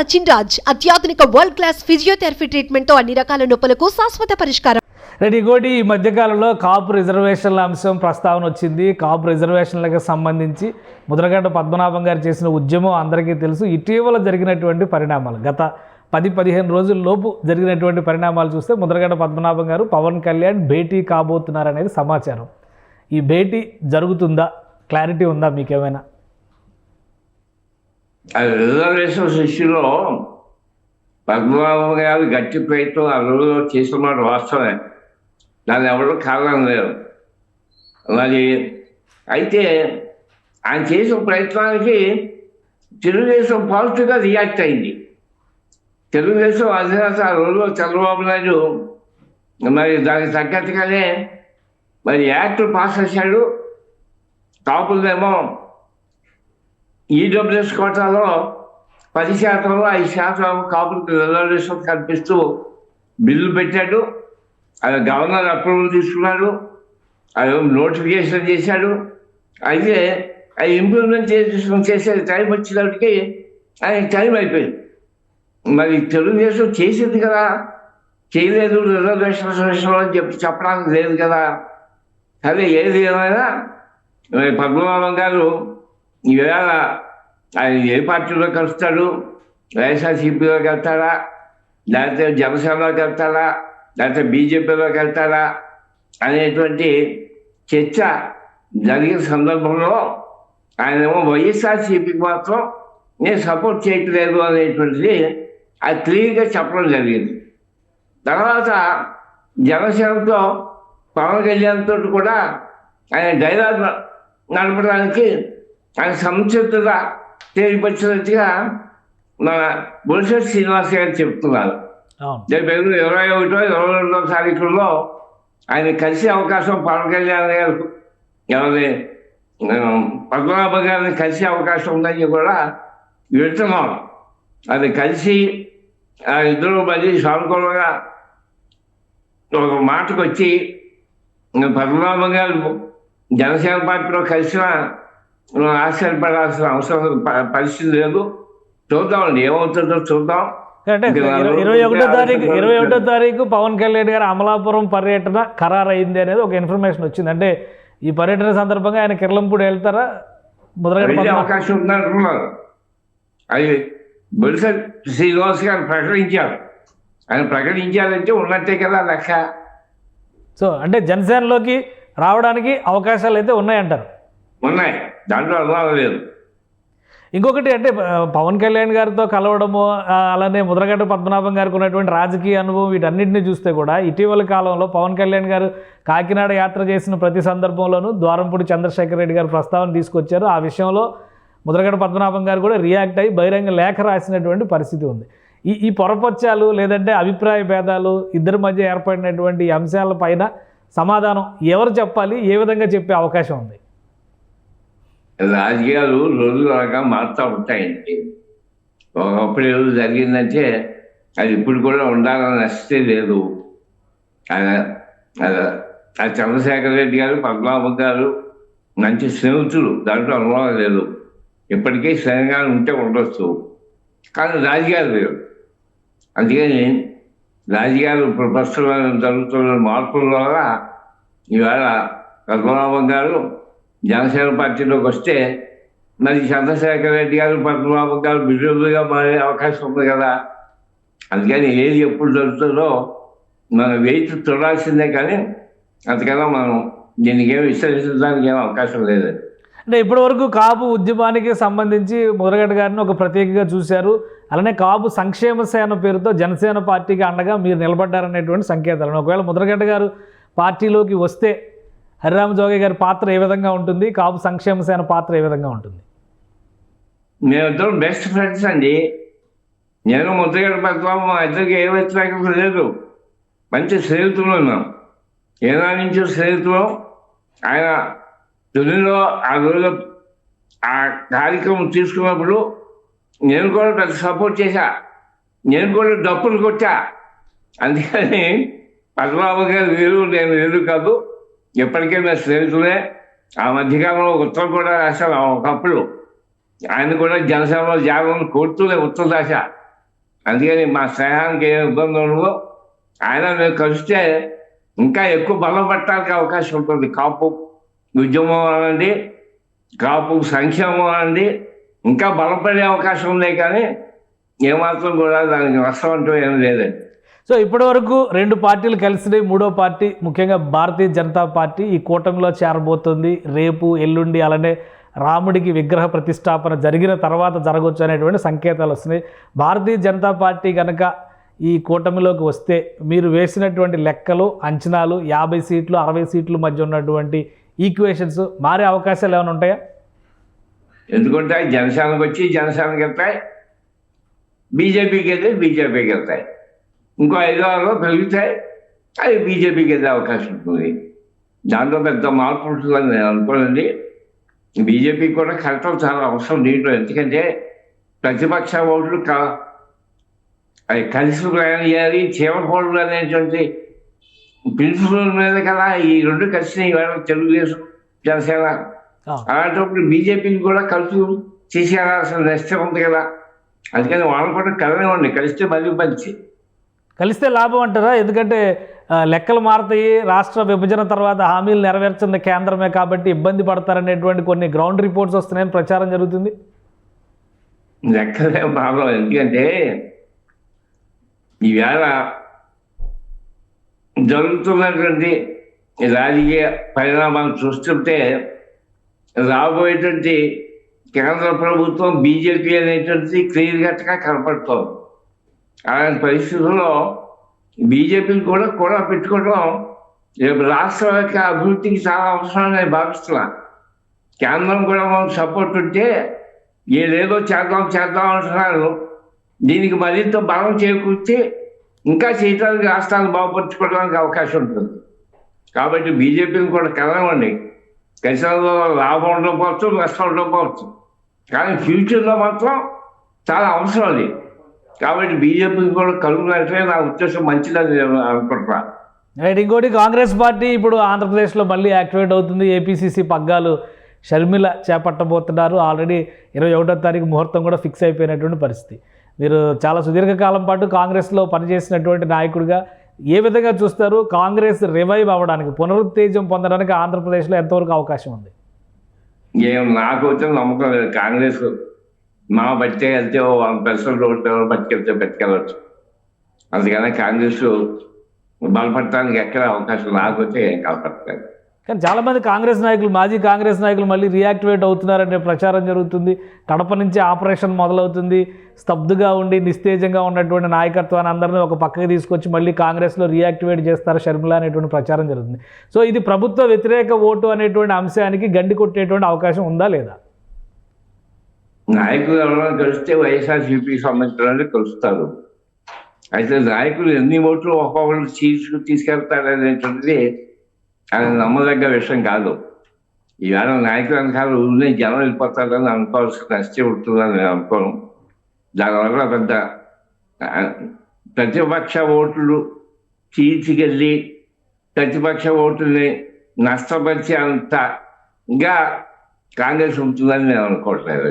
సచిన్ రాజ్ అత్యాధునిక world class physiotherapy ట్రీట్మెంట్తో అన్ని రకాల నొప్పులకు శాశ్వత పరిష్కారం. రెడ్డి ఇంకోటి ఈ మధ్యకాలంలో కాపు రిజర్వేషన్ల అంశం ప్రస్తావన వచ్చింది. కాపు రిజర్వేషన్లకు సంబంధించి ముద్రగడ్డ పద్మనాభం గారు చేసిన ఉద్యమం అందరికీ తెలుసు. ఇటీవల జరిగినటువంటి పరిణామాలు గత పది పదిహేను రోజుల్లోపు జరిగినటువంటి పరిణామాలు చూస్తే ముద్రగడ్డ పద్మనాభం గారు పవన్ కళ్యాణ్ భేటీ కాబోతున్నారనేది సమాచారం. ఈ భేటీ జరుగుతుందా? క్లారిటీ ఉందా మీకేమైనా? ఆ శిష్యులో పద్మనాభం గారు గట్టి ప్రయత్నం ఆ రోజులో చేస్తున్నమాట వాస్తవమే. దాన్ని ఎవరు కారణం లేదు మరి అయితే ఆయన చేసిన ప్రయత్నానికి తెలుగుదేశం పాజిటివ్గా రియాక్ట్ అయింది. తెలుగుదేశం అధినేత ఆ రోజులో చంద్రబాబు నాయుడు మరి దానికి తగ్గట్టుగానే మరి యాక్ట్ పాస్ చేశాడు. కాపులదేమో ఈడబ్ల్యూఎస్ కోటాలో పది శాతంలో ఐదు శాతం కాపులకు రిజర్వేషన్ కల్పిస్తూ బిల్లు పెట్టాడు. అది గవర్నర్ అప్రూవల్ తీసుకున్నాడు. అది నోటిఫికేషన్ చేశాడు. అయితే అది ఇంప్లిమెంట్ చేసే టైం వచ్చినప్పటికి ఆయన టైం అయిపోయింది. మరి తెలుగుదేశం చేసింది కదా. చేయలేదు రిజర్వేషన్ విషయంలో అని చెప్పి చెప్పడానికి లేదు కదా. సరే ఏది ఏమైనా? మరి పద్మనాభం గారు ఈవేళ ఆయన ఏ పార్టీలో కలుస్తాడు? వైఎస్ఆర్సీపీలోకి వెళ్తారా లేకపోతే జనసేనలోకి వెళ్తారా లేకపోతే బీజేపీలోకి వెళ్తారా అనేటువంటి చర్చ జరిగిన సందర్భంలో ఆయనేమో వైఎస్ఆర్సీపీకి మాత్రం నేను సపోర్ట్ చేయట్లేదు అనేటువంటిది అది క్లియర్గా చెప్పడం జరిగింది. తర్వాత జనసేనతో పవన్ కళ్యాణ్ తోటి కూడా ఆయన డైలాగ్ నడపడానికి ఆయన సంసిద్ధత తెలియపరిచినట్టుగా మన బొలిశెట్టి శ్రీనివాస్ గారు చెప్తున్నారు. రేపు ఇరవై ఒకటో ఇరవై రెండో తారీఖుల్లో ఆయన కలిసే అవకాశం పవన్ కళ్యాణ్ గారు. ఎవరి పద్మనాభ గారిని కలిసే అవకాశం ఉందని కూడా వింటున్నాం. అది కలిసి ఆ ఇద్దరు మళ్ళీ సానుకూలంగా ఒక మాటకు వచ్చి పద్మనాభ గారు జనసేన పార్టీలో కలిసిన ఆశ్చర్యపడాల్సిన అవసరం పరిస్థితి లేదు. చూద్దామండి ఏమవుతుందో చూద్దాం. అంటే ఇరవై- ఒకటో తారీఖు ఇరవై ఒకటో. తారీఖు పవన్ కళ్యాణ్ గారు అమలాపురం పర్యటన ఖరారైంది అనేది ఒక ఇన్ఫర్మేషన్ వచ్చింది. అంటే ఈ పర్యటన సందర్భంగా ఆయన కిర్లంపూడి వెళ్తారా? ముద్రగడ అవకాశం ఉందంటున్నారు అది బొలిస శ్రీనివాస్ గారు ప్రకటించారు. ఆయన ప్రకటించారంటే ఉన్నట్టే కదా లెక్క. సో అంటే జనసేనలోకి రావడానికి అవకాశాలు అయితే ఉన్నాయంటారు. ఉన్నాయి. దాంట్లో అనుమానం లేదు. ఇంకొకటి అంటే పవన్ కళ్యాణ్ గారితో కలవడము అలానే ముద్రగడ్డ పద్మనాభం గారికి ఉన్నటువంటి రాజకీయ అనుభవం వీటన్నిటిని చూస్తే కూడా ఇటీవల కాలంలో పవన్ కళ్యాణ్ గారు కాకినాడ యాత్ర చేసిన ప్రతి సందర్భంలోనూ ద్వారంపూడి చంద్రశేఖర్ రెడ్డి గారు ప్రస్తావన తీసుకొచ్చారు. ఆ విషయంలో ముద్రగడ్డ పద్మనాభం గారు కూడా రియాక్ట్ అయ్యి బహిరంగ లేఖ రాసినటువంటి పరిస్థితి ఉంది. ఈ ఈ పొరపచ్చాలు లేదంటే అభిప్రాయ భేదాలు ఇద్దరి మధ్య ఏర్పడినటువంటి అంశాలపైన అంశాల పైన సమాధానం ఎవరు చెప్పాలి ఏ విధంగా చెప్పే అవకాశం ఉంది? రాజకీయాలు రోజు రకంగా మారుతూ ఉంటాయండి. ఒకప్పుడు ఏదో జరిగిందంటే అది ఇప్పుడు కూడా ఉండాలని నచ్చితే లేదు. ఆ- చంద్రశేఖర్ రెడ్డి గారు పద్మనాభం గారు మంచి స్నేహితులు దాంట్లో అనుభవం లేదు. ఇప్పటికీ స్నేహంగా ఉంటే ఉండొచ్చు. కానీ రాజకీయాలు లేవు అందుకని రాజకీయాలు ఇప్పుడు ప్రస్తుతం జరుగుతున్న మార్పుల వల్ల ఇవాళ పద్మనాభం గారు జనసేన పార్టీలోకి వస్తే మరి చంద్రశేఖర్ రెడ్డి గారు పద్మనాభం గారు బిజెపిగా మారే అవకాశం ఉంది కదా. అందుకని ఏది ఎప్పుడు జరుగుతుందో మనం వెయిట్ చూడాల్సిందే కానీ అంతకన్నా మనం దీనికి ఏమి విశ్లేషించడానికి ఏం అవకాశం లేదు. అంటే ఇప్పటివరకు కాపు ఉద్యమానికి సంబంధించి మురగడ్డ గారిని ఒక ప్రత్యేకంగా చూశారు. అలానే కాపు సంక్షేమ సేన పేరుతో జనసేన పార్టీకి అండగా మీరు నిలబడ్డారనేటువంటి సంకేతాలను ఒకవేళ ముద్రగడ్డ గారు పార్టీలోకి వస్తే హరిరామ జోగి గారి పాత్ర ఏ విధంగా ఉంటుంది? కాపు సంక్షేమ సేన పాత్ర ఏ విధంగా ఉంటుంది? మేమిద్దరం బెస్ట్ ఫ్రెండ్స్ అండి. నేను ముద్రగడ పద్మనాభం మా ఇద్దరికి ఏ వ్యతిరేకత లేదు. మంచి స్నేహితులు ఉన్నాం. ఏనా నుంచి స్నేహితులు ఆయన తొలిలో ఆ రోజు ఆ కార్యక్రమం తీసుకున్నప్పుడు నేను కూడా పెద్ద సపోర్ట్ చేశా. నేను కూడా డప్పులు కొట్టా. అందుకని పద్మాబు గారు వేరు నేను వేరు కాదు ఎప్పటికైనా స్నేహితులే ఆ మధ్యకాలంలో ఉత్తరం కూడా రాశాను ఒకప్పుడు ఆయన కూడా జనసేనలో జాగం కోరుతూనే ఉత్తర దశ అందుకని మా స్నేహానికి ఏ ఇబ్బంది ఉండదు. ఆయన మేము కలిస్తే ఇంకా ఎక్కువ బలం పట్టడానికి అవకాశం ఉంటుంది. కాపు ఉద్యమం అనండి కాపు సంక్షేమం అనండి ఇంకా బలపడే అవకాశం ఉన్నాయి కానీ ఏమాత్రం కూడా దానికి నష్టం అంటూ ఏం లేదండి. సో ఇప్పటి వరకు రెండు పార్టీలు కలిసినాయి మూడో పార్టీ ముఖ్యంగా భారతీయ జనతా పార్టీ ఈ కూటమిలో చేరబోతుంది. రేపు ఎల్లుండి అలానే రాముడికి విగ్రహ ప్రతిష్టాపన జరిగిన తర్వాత జరగవచ్చు అనేటువంటి సంకేతాలు వస్తున్నాయి. భారతీయ జనతా పార్టీ కనుక ఈ కూటమిలోకి వస్తే మీరు వేసినటువంటి లెక్కలు అంచనాలు యాభై సీట్లు అరవై సీట్లు మధ్య ఉన్నటువంటి ఈక్వేషన్స్ మారే అవకాశాలు ఏమైనా ఉంటాయా? ఎందుకంటే జనసేనకు వచ్చి జనసేనకి వెళ్తాయి. బీజేపీకి వెళ్తే బీజేపీకి వెళ్తాయి. ఇంకో ఐదు ఆరులో పెరుగుతాయి అది బీజేపీకి వెళ్ళే అవకాశం ఉంటుంది దాంట్లో పెద్ద మార్పు ఉంటుందని నేను అనుకోనండి. బీజేపీకి కూడా కరెక్ట్ చాలా అవసరం దీంట్లో ఎందుకంటే ప్రతిపక్ష ఓట్లు క కలిసి ప్రయాణం చేయాలి చీమకోళ్ళు అనేటువంటి ప్రిన్సిపల్ మీద కదా ఈ రెండు కలిసి ఇవాళ తెలుగుదేశం జనసేన. అలాంటప్పుడు బీజేపీకి కూడా కలిసి తీసుకెళ్ళాల్సిన నష్టం ఉంది కదా. అందుకని వాళ్ళు కూడా కలనివ్వండి కలిస్తే మళ్ళీ మంచి. కలిస్తే లాభం అంటారా? ఎందుకంటే లెక్కలు మారుతాయి రాష్ట్ర విభజన తర్వాత హామీలు నెరవేర్చున్న కేంద్రమే కాబట్టి ఇబ్బంది పడతారనేటువంటి కొన్ని గ్రౌండ్ రిపోర్ట్స్ వస్తున్నాయని ప్రచారం జరుగుతుంది. లెక్కలే ప్రాబ్లం. ఎందుకంటే ఈవేళ జరుగుతున్నటువంటి రాజకీయ పరిణామాలు చూస్తుంటే రాబోయేటువంటి కేంద్ర ప్రభుత్వం బీజేపీ అనేటువంటిది క్లియర్ కట్గా కనపడుతోంది. అలాంటి పరిస్థితుల్లో బీజేపీని కూడా కూడా పెట్టుకోవడం రేపు రాష్ట్ర యొక్క అభివృద్ధికి చాలా అవసరం నేను భావిస్తున్నా. కేంద్రం కూడా మనం సపోర్ట్ ఉంటే ఏదేదో చేద్దాం చేద్దాం అంటున్నారు. దీనికి మరింత బలం చేకూర్చి ఇంకా చేయడానికి రాష్ట్రాన్ని బాగుపరచుకోవడానికి అవకాశం ఉంటుంది. కాబట్టి బీజేపీని కూడా కలవండి. కనీసంలో లాభం ఉండకపోవచ్చు నష్టం ఉండకపోవచ్చు. కానీ ఫ్యూచర్లో మాత్రం చాలా అవసరం అది. కాబట్టి బీజేపీని కూడా కలుగునంటే నా ఉద్దేశం మంచిదని నేను అనుకుంటున్నాను రైట్ ఇంకోటి కాంగ్రెస్ పార్టీ ఇప్పుడు ఆంధ్రప్రదేశ్లో మళ్ళీ యాక్టివేట్ అవుతుంది. ఏపీసీసీ పగ్గాలు షర్మిల చేపట్టబోతున్నారు. ఆల్రెడీ ఇరవై ఒకటో తారీఖు ముహూర్తం కూడా ఫిక్స్ అయిపోయినటువంటి పరిస్థితి. మీరు చాలా సుదీర్ఘకాలం పాటు కాంగ్రెస్లో పనిచేసినటువంటి నాయకుడిగా ఏ విధంగా చూస్తారు? కాంగ్రెస్ రివైవ్ అవ్వడానికి పునరుత్తేజం పొందడానికి ఆంధ్రప్రదేశ్లో ఎంతవరకు అవకాశం ఉంది? ఏం నాకు వచ్చిన నమ్మకం లేదు. కాంగ్రెస్ మా బతికే వెళ్తే వాళ్ళ పెన్షన్ రోడ్డు బతికెళ్తే బతికెళ్ళచ్చు అందుకని కాంగ్రెస్ బలపడటానికి ఎక్కడ అవకాశం నాకు వచ్చే ఏం కలపట్లేదు. కానీ చాలామంది కాంగ్రెస్ నాయకులు మాజీ కాంగ్రెస్ నాయకులు మళ్ళీ రియాక్టివేట్ అవుతున్నారనే ప్రచారం జరుగుతుంది. కడప నుంచి ఆపరేషన్ మొదలవుతుంది. స్తబ్దుగా ఉండి నిస్తేజంగా ఉన్నటువంటి నాయకత్వాన్ని అందరినీ ఒక పక్కకి తీసుకొచ్చి మళ్ళీ కాంగ్రెస్లో రియాక్టివేట్ చేస్తారు షర్మిల అనేటువంటి ప్రచారం జరుగుతుంది. సో ఇది ప్రభుత్వ వ్యతిరేక ఓటు అనేటువంటి అంశానికి గండి కొట్టేటువంటి అవకాశం ఉందా లేదా? నాయకులు ఎవరైనా కలిస్తే వైఎస్ఆర్సీపీ సంబంధించిన కలుస్తారు అయితే నాయకులు ఎన్ని ఓట్లు ఒక్కొక్కరు తీసుకు తీసుకెళ్తారనేటువంటిది అది నమ్మదగ్గ విషయం కాదు. ఈవేళ నాయకులు వెనకాల ఊరినే జనం వెళ్ళిపోతారని అనుకోవాల్సిన నష్టం ఉంటుందని నేను అనుకోను. దానివల్ల పెద్ద ప్రతిపక్ష ఓట్లు తీసుకెళ్ళి ప్రతిపక్ష ఓటుని నష్టపరిచే అంతగా కాంగ్రెస్ ఉంటుందని నేను అనుకోవట్లేదు.